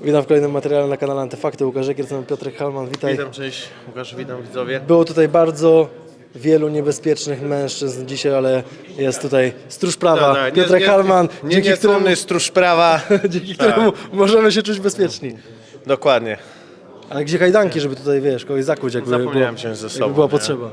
Witam w kolejnym materiale na kanale Antyfakty. Łukasz Ekier, ze mną Piotrek Halman, witaj. Witam, cześć Łukasz, witam widzowie. Było tutaj bardzo wielu niebezpiecznych mężczyzn dzisiaj, ale jest tutaj stróż prawa, Tak, tak, nie- Halman, Nie, dzięki, któremu, strumny stróż prawa. dzięki któremu możemy się czuć bezpieczni. Dokładnie. Ale gdzie kajdanki, żeby tutaj, wiesz, kogoś zakuć, jakby, Zapomniałem było, wziąć ze jakby sobą, była nie? potrzeba.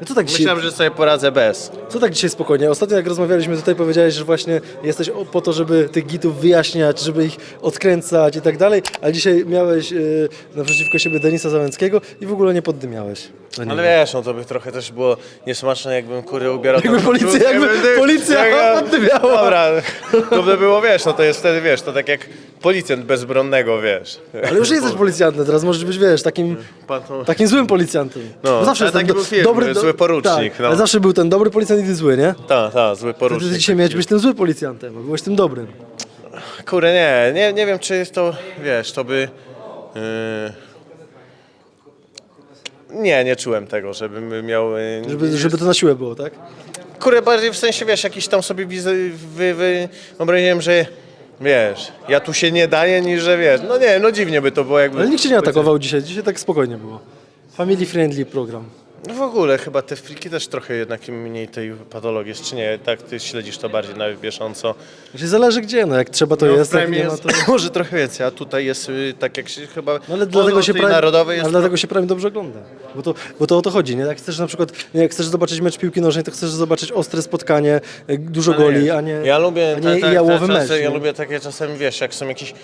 No co tak dzisiaj, Myślałem, że sobie poradzę bez. co tak dzisiaj spokojnie? Ostatnio jak rozmawialiśmy tutaj powiedziałeś, że właśnie jesteś o- po to, żeby tych gitów wyjaśniać, żeby ich odkręcać i tak dalej, ale dzisiaj miałeś yy, naprzeciwko siebie Denisa Załęckiego i w ogóle nie poddymiałeś. No Ale wiesz, no to by trochę też było niesmaczne, jakbym kury ubierał. Jakby tam- policja- jakby policja ja- poddymiała. Dobra, to by było, wiesz, no to jest wtedy, wiesz, to tak jak policjant bezbronnego, wiesz. Ale już jesteś policjantem, teraz możesz być, wiesz, takim, Pan to- takim złym policjantem. No, Bo zawsze ale jest ten taki był film, zły porucznik, Tak, no. ale zawsze był ten dobry policjant i ty zły, nie? Tak, tak, zły Ty, porucznik. ty dzisiaj miałeś być tym złym policjantem, a byłeś tym dobrym. Kurde, nie, nie, nie wiem, czy to, wiesz, to by... Nie, nie czułem tego, żebym miał... Yy... Żeby, żeby to na siłę było, tak? Kurde, bardziej w sensie, wiesz, jakiś tam sobie wizy, wy, wy, wyobraziłem, że wiesz, ja tu się nie daję, niż że wiesz, no nie, no dziwnie by to było jakby... Ale nikt cię nie atakował dzisiaj, dzisiaj tak spokojnie było. Family friendly program. No w ogóle chyba te friki też trochę jednak mniej tej patologii jest, czy nie? Tak, ty śledzisz to bardziej na bieżąco. Znaczy zależy gdzie, no jak trzeba to No, jest, jak nie ma jest to... może trochę więcej, a tutaj jest y, tak jak się chyba... No ale dlatego się, Prime, narodowej jest ale dlatego się Prime dobrze ogląda. Bo to, bo to o to chodzi, nie? Jak chcesz na przykład, nie, jak chcesz zobaczyć mecz piłki nożnej, to chcesz zobaczyć ostre spotkanie, y, dużo Ale goli, nie. a nie, Ja lubię a te, nie te, jałowy te mecz. czasy, ja nie? lubię takie czasem, wiesz, jak są jakieś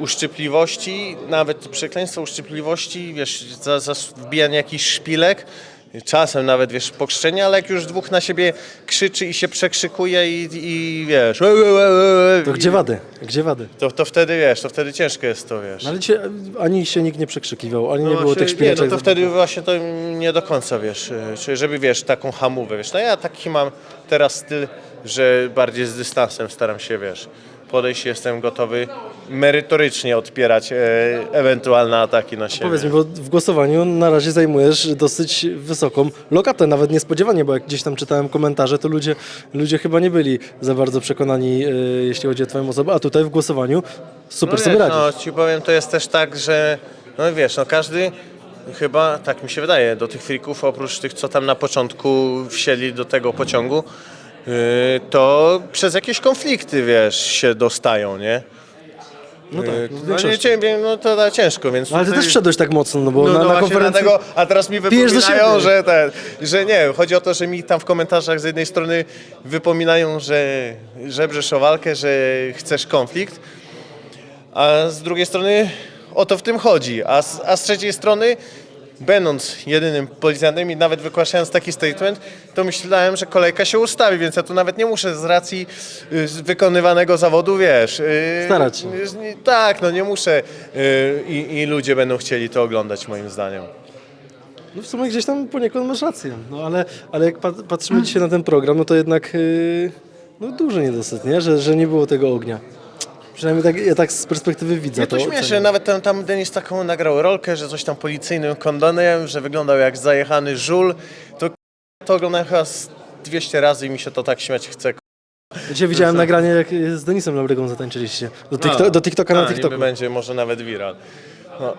uszczypliwości, nawet przekleństwa uszczypliwości, wiesz, za, za wbijanie jakichś szpilek, czasem nawet, wiesz, pokrzczenie, ale jak już dwóch na siebie krzyczy i się przekrzykuje i, i wiesz, łe, łe, łe, To gdzie wady? Gdzie wady? to, to wtedy, wiesz, to wtedy ciężko jest to, wiesz. No ale dzisiaj ani się nikt nie przekrzykiwał, ani nie było właśnie, tych szpileczek. Nie, no to za- wtedy właśnie to nie do końca, wiesz, czy żeby, wiesz, taką hamówę, wiesz. No ja taki mam teraz styl, że bardziej z dystansem staram się, wiesz, podejść, jestem gotowy merytorycznie odpierać e, ewentualne ataki na siebie. Powiedz mi, bo w głosowaniu na razie zajmujesz dosyć wysoką lokatę, nawet niespodziewanie, bo jak gdzieś tam czytałem komentarze, to ludzie, ludzie chyba nie byli za bardzo przekonani, e, jeśli chodzi o twoją osobę, a tutaj w głosowaniu super no, sobie wiesz, radzisz. no ci powiem, to jest też tak, że no wiesz, no każdy chyba, tak mi się wydaje, do tych frików, oprócz tych, co tam na początku wsieli do tego pociągu, to przez jakieś konflikty, wiesz, się dostają, nie? No tak, w no, nie, większości. ciebie, no to da ciężko, więc... Ale ty tutaj- też wszedłeś tak mocno, no bo no, na, no na właśnie konferencji... dlatego, a teraz mi Pijesz do wypominają, siebie. że, ten, że nie, chodzi o to, że mi tam w komentarzach z jednej strony wypominają, że żebrzesz o walkę, że chcesz konflikt, a z drugiej strony o to w tym chodzi, a z, a z trzeciej strony będąc jedynym policjantem i nawet wygłaszając taki statement, to myślałem, że kolejka się ustawi, więc ja tu nawet nie muszę z racji y, z wykonywanego zawodu, wiesz... y, Starać się. y, nie- Tak, no nie muszę y, i, i ludzie będą chcieli to oglądać moim zdaniem. No w sumie gdzieś tam poniekąd masz rację, no ale, ale jak pat- patrzymy dzisiaj na ten program, no to jednak yy, no duży niedosyt, nie? Że, że nie było tego ognia. Przynajmniej tak, ja tak z perspektywy widza Mnie to oceniam. śmieszy, nawet tam, tam Denis taką nagrał rolkę, że coś tam policyjnym kondonem, że wyglądał jak zajechany żul. To, to oglądałem chyba z 200 razy i mi się to tak śmiać chce. Dzisiaj widziałem nagranie, jak z Denisem Laurygą zatańczyliście. Do, TikTok, A, do TikToka na a, TikToku. będzie może nawet viral. No,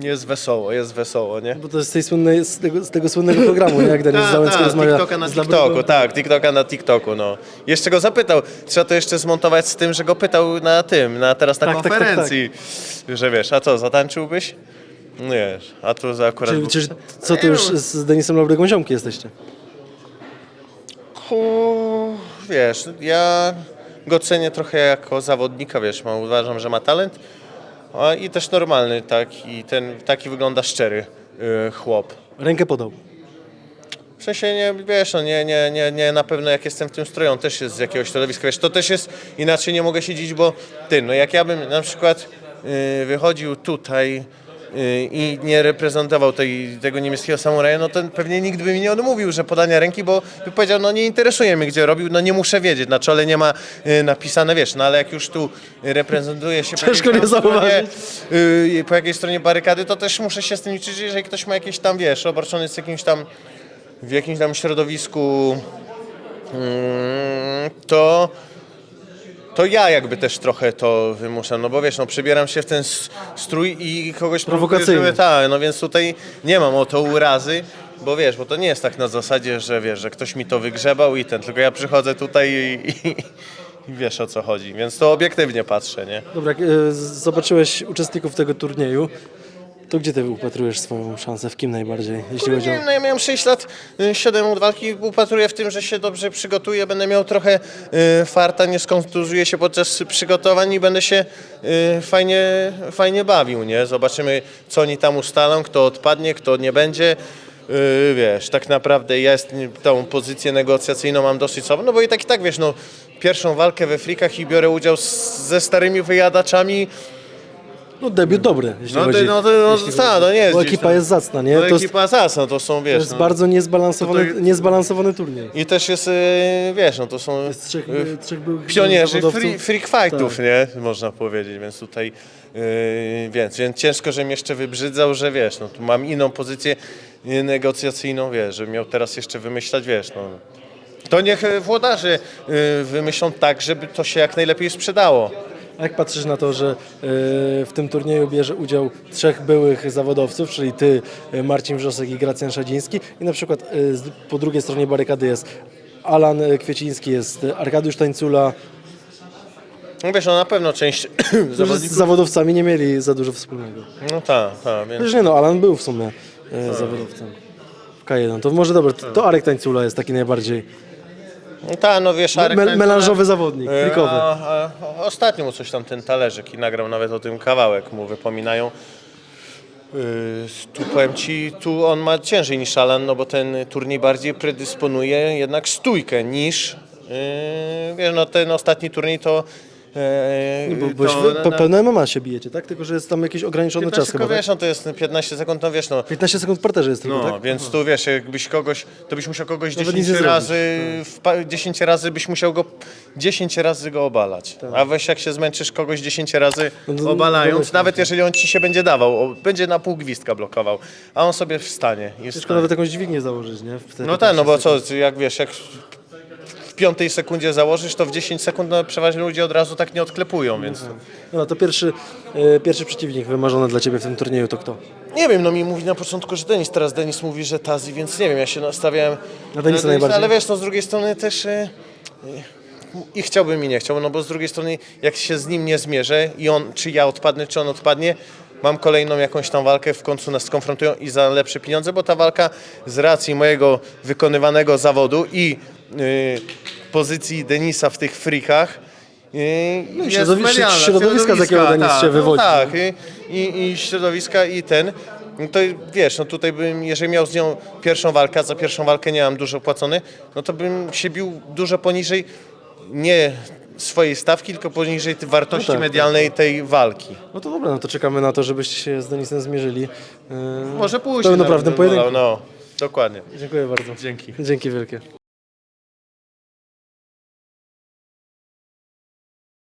jest wesoło, jest wesoło, nie? Bo to jest z, tej słynnej, z, tego, z tego słynnego programu, nie? Jak Denis Tak, Załęcki tak, rozmawia TikToka na. TikToku, tak, TikToka na TikToku, no. Jeszcze go zapytał, trzeba to jeszcze zmontować z tym, że go pytał na tym, na teraz na Tak, tak, tak, konferencji, że wiesz, a co, zatańczyłbyś? No wiesz, a tu za akurat... Czyli, był- czyli co, ty już z Denisem Laurygą ziomki jesteście? Ku, wiesz, ja go cenię trochę jako zawodnika, wiesz, uważam, że ma talent a, i też normalny, tak, i ten, taki wygląda szczery y, chłop. Rękę podał. W sensie, nie, wiesz, no nie, nie, nie, nie, na pewno jak jestem w tym stroju, on też jest z jakiegoś środowiska, wiesz, to też jest, inaczej nie mogę siedzieć, bo ty, no jak ja bym na przykład y, wychodził tutaj i nie reprezentował tej, tego niemieckiego samuraja, no to pewnie nikt by mi nie odmówił, że podania ręki, bo by powiedział, no nie interesuje mnie, gdzie robił, no nie muszę wiedzieć, na czole nie ma y, napisane, wiesz, no ale jak już tu reprezentuje się po Ciężko jakiejś nie tam stronie, zauważyć. y, po jakiej stronie barykady, to też muszę się z tym liczyć, jeżeli ktoś ma jakieś tam, wiesz, obarczony z jakimś tam w jakimś tam środowisku, mm, to to ja jakby też trochę to wymuszam, no bo wiesz, no przebieram się w ten s- strój i kogoś Prowokacyjny. prowokuję, żeby- Tak, no więc tutaj nie mam o to urazy, bo wiesz, bo to nie jest tak na zasadzie, że wiesz, że ktoś mi to wygrzebał i ten, tylko ja przychodzę tutaj i, i, i wiesz o co chodzi, więc to obiektywnie patrzę, nie? Dobra, jak e, z- zobaczyłeś uczestników tego turnieju, to gdzie ty upatrujesz swoją szansę? W kim najbardziej? Jeśli Nie chodzi o... wiem, no ja miałem 6 lat, 7 od walki, upatruję w tym, że się dobrze przygotuję, będę miał trochę y, farta, nie skontuzuję się podczas przygotowań i będę się y, fajnie, fajnie bawił, nie? Zobaczymy, co oni tam ustalą, kto odpadnie, kto nie będzie. Y, wiesz, tak naprawdę ja jest, tą pozycję negocjacyjną mam dosyć słabą, no bo i tak i tak, wiesz, no pierwszą walkę we frikach i biorę udział z, ze starymi wyjadaczami, No debiut dobry, jeśli no, chodzi. no, to, no, jeśli ta, chodzi- no nie jest Bo gdzieś ekipa tam- jest zacna, nie? No, To jest, ekipa to są, wiesz, to jest no. bardzo niezbalansowany, To to- niezbalansowany turniej. I też jest, y, wiesz, no to są Jest trzech, y, trzech byłych pionierzy zawodowców. free, freak fightów, Tak. nie? Można powiedzieć, więc tutaj, y, więc, więc ciężko, żebym jeszcze wybrzydzał, że wiesz, no tu mam inną pozycję y, negocjacyjną, wiesz, żebym miał teraz jeszcze wymyślać, wiesz, no. To niech y, włodarze y, wymyślą tak, żeby to się jak najlepiej sprzedało. A jak patrzysz na to, że e, w tym turnieju bierze udział trzech byłych zawodowców, czyli ty, e, Marcin Wrzosek i Gracjan Szadziński i na przykład e, po drugiej stronie barykady jest Alan Kwieciński, jest Arkadiusz Tańcula, No wiesz, no na pewno część którzy z zawodników, zawodowcami nie mieli za dużo wspólnego. no tak, tak, więc Przecież nie no, Alan był w sumie e, zawodowcą w K1. To może dobra, to, Arek Tańcula jest taki najbardziej tak, no wiesz, Arek melanżowy zawodnik, E, frikowy. A, a, ostatnio mu coś tam ten talerzyk i nagrał nawet o tym kawałek, mu wypominają. Yy, tu powiem ci, tu on ma ciężej niż Alan, no bo ten turniej bardziej predysponuje jednak stójkę niż yy, wiesz, no ten ostatni turniej to Bo, bo to wy, pełne MMA się bijecie, tak? Tylko, że jest tam jakiś ograniczony 15 czas chyba, tylko, tak? wiesz, no to jest 15 sekund, no wiesz, no 15 sekund w parterze jest tylko, no, tak? więc tu wiesz, jakbyś kogoś, to byś musiał kogoś Nawet 10 nic nie razy, wpa- 10 razy byś musiał go, 10 razy go obalać. A weź jak się zmęczysz kogoś 10 razy Tak. No to- obalając, domyślam nawet jeżeli on ci się będzie dawał, będzie na pół gwizdka blokował, a on sobie wstanie. i Ciężko nawet jakąś dźwignię założyć, nie? W No tak, no bo 15 co, jak wiesz, jak w piątej sekundzie założysz, to w 10 sekund no, przeważnie ludzie od razu tak nie odklepują, więc... No to pierwszy, e, pierwszy przeciwnik wymarzony dla Ciebie w tym turnieju to kto? Nie wiem, no mi mówi na początku, że Denis, teraz Denis mówi, że Tazi, więc nie wiem, ja się nastawiałem Na Denisa najbardziej. ale wiesz, no z drugiej strony też e, i chciałbym i nie chciałbym, no bo z drugiej strony jak się z nim nie zmierzę i on, czy ja odpadnę, czy on odpadnie, mam kolejną jakąś tam walkę, w końcu nas skonfrontują i za lepsze pieniądze, bo ta walka z racji mojego wykonywanego zawodu i pozycji Denisa w tych frikach y, jest środowi- medialna. środowiska, z jakiego Denis tak, się no wywodzi. tak, i, i, i środowiska i ten. No to wiesz, no tutaj bym, jeżeli miał z nią pierwszą walkę, a za pierwszą walkę nie mam dużo płacony, no to bym się bił dużo poniżej nie swojej stawki, tylko poniżej tej wartości No tak, medialnej tej walki. No to dobra, no to czekamy na to, żebyście się z Denisem zmierzyli. e, Może pójść. W pełnoprawnym pojedynku. wolał, No, dokładnie. Dziękuję bardzo. Dzięki. Dzięki wielkie.